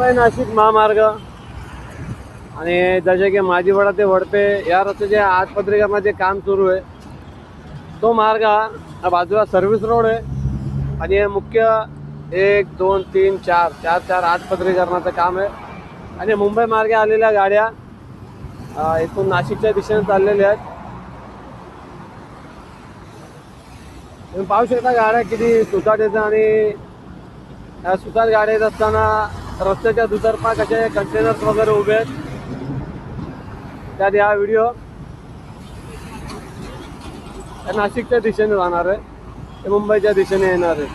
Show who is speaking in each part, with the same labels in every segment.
Speaker 1: मुंबई नाशिक महामार्ग आणि जसे की माझीवाडा ते वडपे या रस्त्याचे आज पत्रिकामध्ये काम सुरू आहे तो मार्ग हा बाजूला सर्व्हिस रोड आहे. आणि मुख्य एक दोन तीन चार चार चार आठ पत्रीकरणाचं काम आहे. आणि मुंबई मार्गे आलेल्या गाड्या इथून नाशिकच्या दिशेने चाललेल्या आहेत. तुम्ही पाहू शकता गाड्या किती सुसाट येतात आणि या सुसाट गाड्या येत असताना रस्त्याच्या दुतर्फा कसे कंटेनर्स वगैरे उभे आहेत. त्यात हा व्हिडिओ नाशिकच्या दिशेने जाणार आहे. ते मुंबईच्या दिशेने येणार आहे.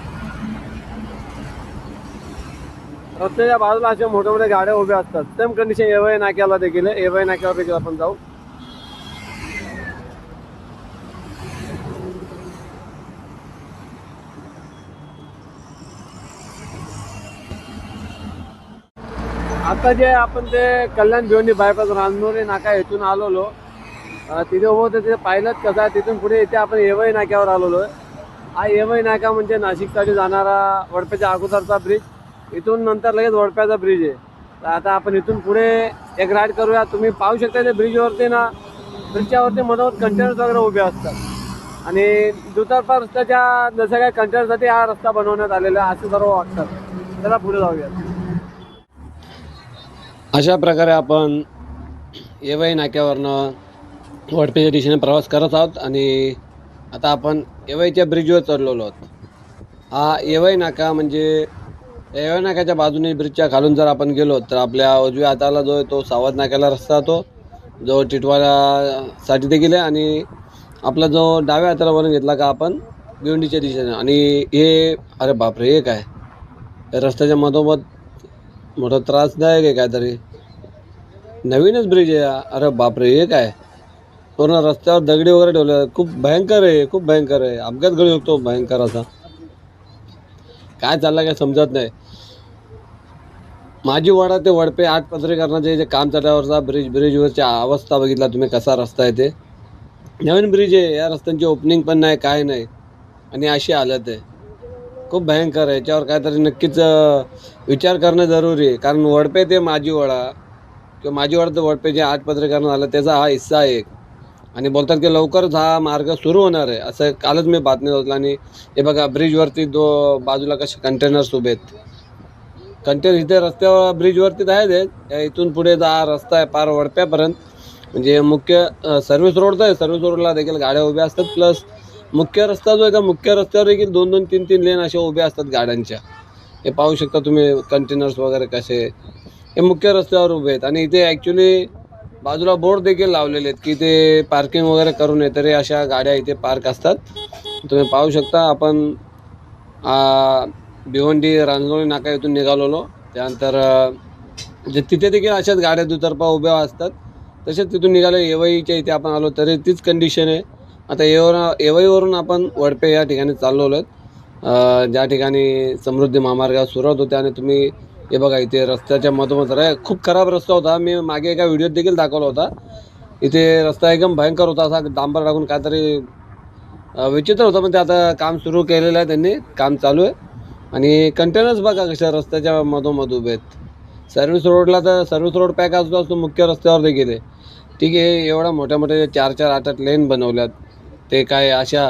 Speaker 1: रस्त्याच्या बाजूला अशा मोठ्या मोठ्या गाड्या उभ्या असतात. सेम कंडिशन एवय नाक्याला देखील एवाय एवय नाक्यावर देखील आपण जाऊ. आता जे आपण ते कल्याण भिवंडी बायपास रानमोरे नाका इथून आलेलो. तिथे उभं होतं तिथे पाहिलंच कसं आहे तिथून पुढे इथे आपण येवई नाक्यावर आलेलो हा येवई नाका म्हणजे नाशिकसाठी जाणारा वडप्याच्या अगोदरचा ब्रिज इथून नंतर लगेच वडप्याचा ब्रिज आहे. तर आता आपण इथून पुढे एक राईड करूया. तुम्ही पाहू शकता ते ब्रिजवरती ना ब्रिजच्यावरती मधोमध कंटेनर्स वगैरे उभे असतात. आणि दुतर्फा रस्त्याच्या जसं काय कंटेनरसाठी हा रस्ता बनवण्यात आलेला आहे असं सर्व वाटतात. त्याला पुढे जाऊया अशा प्रकारे आपण येवई नाक्यावरनं वडपेच्या दिशेने प्रवास करत आहोत आणि आता आपण येवईच्या ब्रिजवर चढलेलो आहोत. हा येवई नाका म्हणजे येवई नाक्याच्या बाजूने ब्रिजच्या खालून जर आपण गेलो तर आपल्या उजव्या हाताला जो आहे तो सावध नाक्याला रस्ता तो जो टिटवाळासाठी देखील आहे आणि आपला जो डाव्या हाताला वरून घेतला का आपण भिवंडीच्या दिशेने. आणि हे अरे बापरे हे काय रस्त्याच्या मधोमध मोठा त्रासदायक आहे काहीतरी. नवीनच ब्रिज आहे. हा. अरे बापरे हे काय? पूर्ण रस्त्यावर दगडी वगैरे ठेवले. खूप भयंकर आहे खूप भयंकर आहे. अपघात घडू शकतो भयंकर असा. काय चाललं काय समजत नाही. माझी वाडा ते वडपे आठ पत्रीकरणाचे जे काम चालल्यावरचा ब्रिज ब्रिजवरच्या अवस्था बघितला तुम्ही कसा रस्ता आहे ते. नवीन ब्रिज आहे. या रस्त्यांची ओपनिंग पण नाही काय नाही. आणि अशी हालत आहे. खूप भयंकर आहे. याच्यावर काहीतरी नक्कीच अं, विचार करणं जरुरी आहे. कारण वडपे ते माझी वडा. किंवा माझी वडा ते वडपे जे आठ पत्रकारण झालं त्याचा हा हिस्सा आहे एक. आणि बोलतात की लवकरच हा मार्ग सुरू होणार आहे. असं कालच मी बातमी होतलं आणि हे बघा ब्रिजवरती दो बाजूला कसे कंटेनर्स उभे आहेत. कंटेनर इथे रस्त्यावर ब्रिजवरतीच आहेत हे. इथून पुढे जा रस्ता आहे पार वडप्यापर्यंत. म्हणजे मुख्य सर्व्हिस रोडचा आहे. सर्व्हिस रोडला देखील गाड्या उभ्या असतात. प्लस मुख्य रस्ता जो आहे त्या मुख्य रस्त्यावर देखील दोन दोन तीन तीन लेन अशा उभ्या असतात गाड्यांच्या. हे पाहू शकता तुम्ही कंटेनर्स वगैरे कसे. हे मुख्य रस्त्यावर उभे आहेत. आणि इथे ॲक्च्युली बाजूला बोर्ड देखील लावलेले आहेत की ते पार्किंग वगैरे करू नये तरी अशा गाड्या इथे पार्क असतात. तुम्ही पाहू शकता आपण भिवंडी रांजोळी नाका इथून निघालेलो. त्यानंतर जे तिथे देखील अशाच गाड्या दुतर्फा उभ्या असतात. तसेच तिथून निघालो येवईच्या इथे आपण आलो तरी तीच कंडिशन आहे. आता येवर येवईवरून आपण वडपे या ठिकाणी चाललो आहेत. ज्या ठिकाणी समृद्धी महामार्गात सुरुवात होते आणि तुम्ही हे बघा इथे रस्त्याच्या मधोमध रे खूप खराब रस्ता होता. मी मागे एका व्हिडिओत देखील दाखवला होता. इथे रस्ता एकदम भयंकर होता. असा डांबर टाकून काहीतरी विचित्र होतं. पण ते आता काम सुरू केलेलं आहे त्यांनी. काम चालू आहे. आणि कंटेनर्स बघा कशा रस्त्याच्या मधोमध उभे आहेत. सर्व्हिस रोडला तर सर्व्हिस रोड पॅक असतो असतो मुख्य रस्त्यावर देखील आहे. ठीक आहे एवढ्या मोठ्या मोठ्या चार चार आठ आठ लेन बनवल्यात. ते काय अशा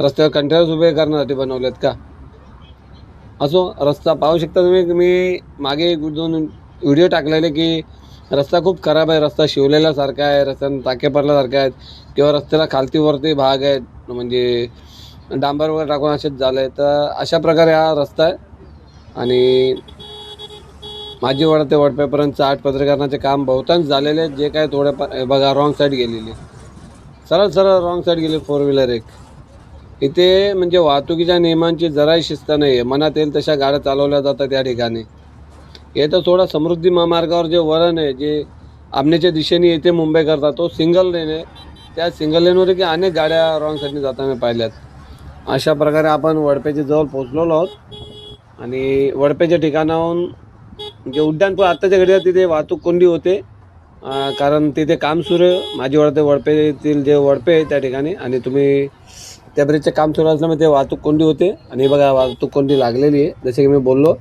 Speaker 1: रस्त्यावर कंटेनर्स उभे करण्यासाठी बनवलेत का? असो रस्ता पाहू शकता तुम्ही. मी मागे एक दोन व्हिडिओ टाकलेले की रस्ता खूप खराब आहे. रस्ता शिवलेल्यासारखा आहे. रस्त्यानं टाके पडल्यासारखे आहेत. किंवा रस्त्याला खालतीवरती भाग आहेत. म्हणजे डांबर वगैरे टाकून असेच झालं. आहे तर अशा प्रकारे हा रस्ता आहे. आणि माझी वडा ते वडप्यापर्यंतचं आठ पत्रकारांचे काम बहुतांश झालेले आहेत. जे काय थोड्याफार बघा रॉंग साईड गेलेली सरळ सरळ रॉंग साईड गेली फोर व्हीलर एक. इथे म्हणजे वाहतुकीच्या नियमांची जराही शिस्त नाही आहे मनात येईल तशा गाड्या चालवल्या जातात त्या ठिकाणी. हे तर थोडा समृद्धी महामार्गावर जे वळण आहे जे आमनेच्या दिशेने येते मुंबई करता तो सिंगल लेन आहे. त्या सिंगल लेनवर की अनेक गाड्या रॉंग साईडने जाताना पाहिल्यात. अशा प्रकारे आपण वडपेच्या जवळ पोचलेलो आहोत. आणि वडपेच्या ठिकाणाहून म्हणजे उड्डाणपूर आत्ताच्या घडीला तिथे वाहतूक कोंडी होते. कारण तिथे काम सुरू आहे. माझी वडते वडपे येथील जे वडपे आहे त्या ठिकाणी. आणि तुम्ही त्या ब्रिजचे काम सुरू असल्यामुळे ते वाहतूक कोंडी होते. आणि हे बघा वाहतूक कोंडी लागलेली आहे जसे की मी बोललो.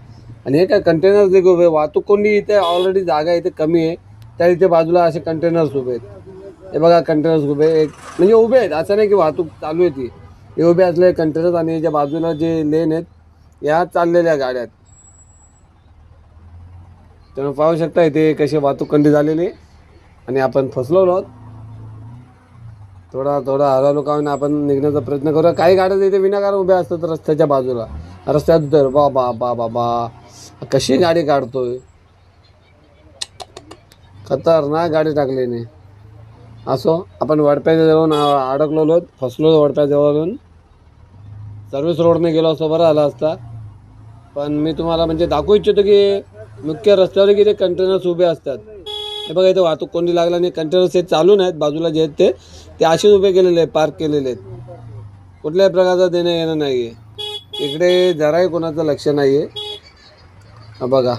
Speaker 1: आणि हे काय कंटेनर्स देखील उभे वाहतूक कोंडी इथे ऑलरेडी जागा इथे कमी आहे. त्या इथे बाजूला असे कंटेनर्स उभे आहेत. हे बघा कंटेनर्स उभे एक म्हणजे उभे आहेत. असं नाही की वाहतूक चालू आहे ती. हे उभे असलेले कंटेनर्स आणि याच्या बाजूला जे लेन आहेत या चाललेल्या गाड्या आहेत. त्यामुळे पाहू शकता इथे कशी वाहतूक कंडी झालेली आहे. आणि आपण फसलो आहोत. थोडा थोडा हळूहळू होईना आपण निघण्याचा प्रयत्न करूया. काही गाड्या तिथे विनाकारण उभ्या असतात रस्त्याच्या बाजूला. रस्त्यात तर बा बा बा बा बा. कशी गाडी काढतोय? खतरनाक गाडी टाकली असो आपण वडप्याजवळून जवळून आहोत. फसलो वडप्याजवळून. सर्व्हिस रोडने गेलो असतो बरं आला असता. पण मी तुम्हाला म्हणजे दाखवू इच्छितो की मुख्य रस्त्यावर किती कंटेनर्स उभे असतात. हे बघा इथे वाहतूक कोणी लागला आणि कंटेनर्स हे चालू नाहीत. बाजूला जे आहेत ते ते असेच उभे केलेले आहेत पार्क केलेले आहेत. कुठल्याही प्रकारचं देणं येणं नाही आहे इकडे जराही कोणाचं लक्ष नाही आहे बघा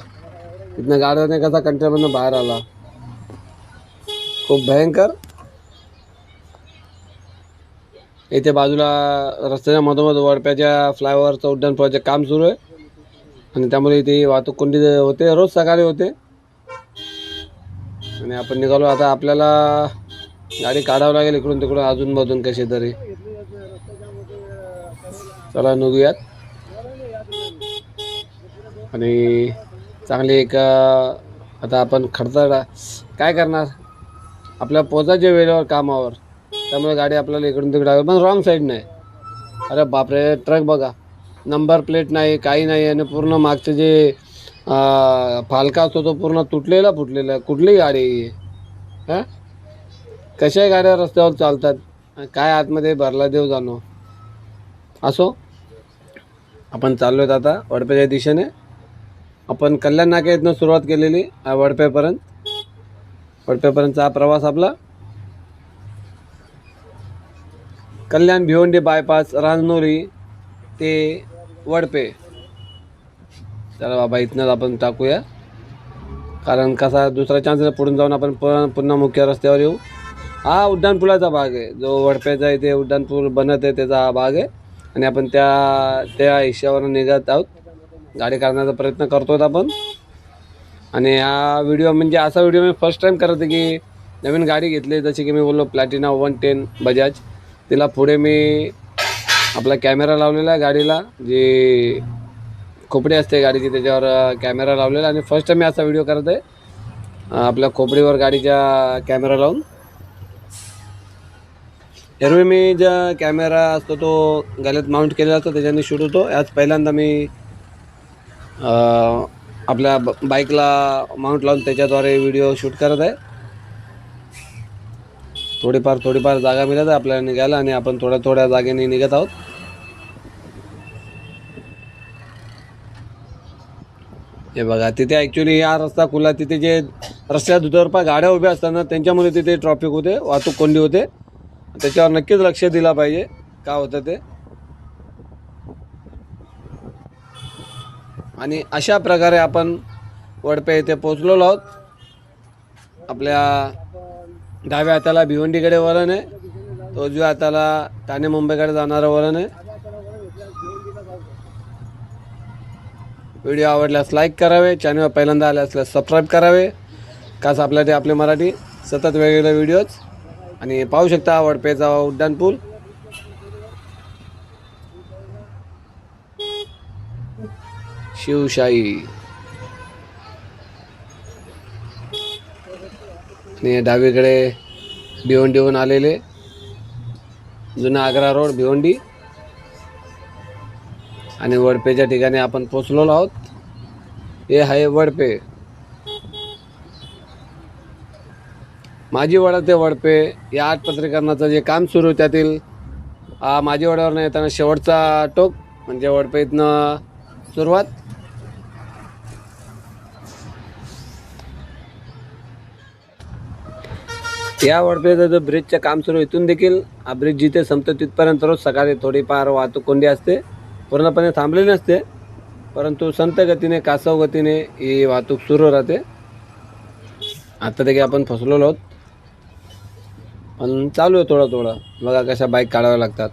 Speaker 1: इथनं गाड्याने कसा कंटेनरमधनं बाहेर आला. खूप भयंकर. इथे बाजूला रस्त्याच्या मधोमध वडप्याच्या फ्लायओव्हरचं उड्डाण पुलाचे काम सुरू आहे. आणि त्यामुळे इथे वाहतूक कोंडी होते रोज सकाळी होते. आणि आपण निघालो आता आपल्याला गाडी काढावं लागेल इकडून तिकडून अजून मधून कशी तरी. चला निघूयात. आणि चांगली एक आता आपण खडतडा काय करणार? आपल्या पोचायच्या वेळेवर कामावर. त्यामुळे गाडी आपल्याला इकडून तिकडे पण रॉंग साईड नाही अरे बापरे ट्रक बघा. नंबर प्लेट नाही काही नाही आणि पूर्ण मागचे जे फालका असतो तो पूर्ण तुटलेला फुटलेला कुठली गाडी आहे हां? कशाही गाड्या रस्त्यावर चालतात. काय आतमध्ये भरला देव जाणो. असो. आपण चाललो आहेत आता वडप्याच्या दिशेने. आपण कल्याण नाके इथनं सुरुवात केलेली वडप्यापर्यंत वडप्यापर्यंतचा हा प्रवास आपला. कल्याण भिवंडी बायपास रांजनोरी ते वडपे. चला बाबा इथनंच आपण टाकूया. कारण कसा दुसरा चान्स पुढून जाऊन आपण प- पुन्हा मुख्य रस्त्यावर येऊ. हा उड्डाणपुलाचा भाग आहे. जो वडप्याचा इथे उड्डाणपूल बनत आहे त्याचा हा भाग आहे. आणि आपण त्या त्या हिश्यावर निघत आहोत. गाडी काढण्याचा प्रयत्न करतो आपण. आणि हा व्हिडिओ म्हणजे असा व्हिडिओ मी फर्स्ट टाईम करत आहे की नवीन गाडी घेतली. जशी की मी बोललो प्लॅटिना वन टेन बजाज तिला पुढे मी आपला कॅमेरा लावलेला आहे गाडीला जी खोपडी असते गाडीची त्याच्यावर कॅमेरा लावलेला आणि फर्स्ट टाईम मी असा व्हिडिओ करत आहे. आपल्या खोपडीवर गाडीच्या कॅमेरा लावून. एरवी मी ज्या कॅमेरा असतो तो गळ्यात माउंट केलेला असतो त्याच्याने शूट होतो. आज पहिल्यांदा मी आपल्या ब बाईकला माउंट लावून त्याच्याद्वारे व्हिडिओ शूट करत आहे. थोडीफार थोडीफार जागा मिळत आहे आपल्याला निघायला आणि आपण थोड्या थोड्या जागेने निघत आहोत. हे बघा तिथे ॲक्च्युली हा रस्ता खुला तिथे जे रस्त्या दुतर्फा गाड्या उभ्या असताना त्यांच्यामुळे तिथे ट्रॉफिक होते वाहतूक कोंडी होते. त्याच्यावर नक्कीच लक्ष दिला पाहिजे. का होतं ते? आणि अशा प्रकारे आपण वडपे येथे पोचलेलो आहोत. आपल्या डाव्या हाताला भिवंडीकडे वळण आहे. उजव्या हाताला ठाणे मुंबईकडे जाणारं वळण आहे. व्हिडिओ आवडल्यास लाईक करावे चॅनल पहिल्यांदा आले असल्यास सबस्क्राईब करावे. आपल्या ते आपले मराठी सतत वेगवेगळे व्हिडिओज आणि पाहू शकता वडपेचा उड्डाणपूल. शिवशाही. आणि डावीकडे भिवंडीहून आलेले. जुना आग्रा रोड भिवंडी. आणि वडपेच्या ठिकाणी आपण पोचलेलो आहोत. हे आहे वडपे. माझी वडा ते वडपे या आठ पत्रीकरणाचं जे काम सुरू आहे त्यातील हा माझी वड्यावरनं येताना शेवटचा टोक म्हणजे वडपे इथनं सुरुवात. या वडपेचं जो ब्रिजचं काम सुरू इथून देखील हा ब्रिज जिथे संपतो तिथपर्यंत रोज सकाळी थोडीफार वाहतूक कोंडी असते. पूर्णपणे थांबलेली नसते परंतु संत गतीने कासव गतीने ही वाहतूक सुरू राहते. आता देखील आपण फसलेलो आहोत. पण चालू आहे थोडं थोडं बघा कशा बाईक काढाव्या लागतात.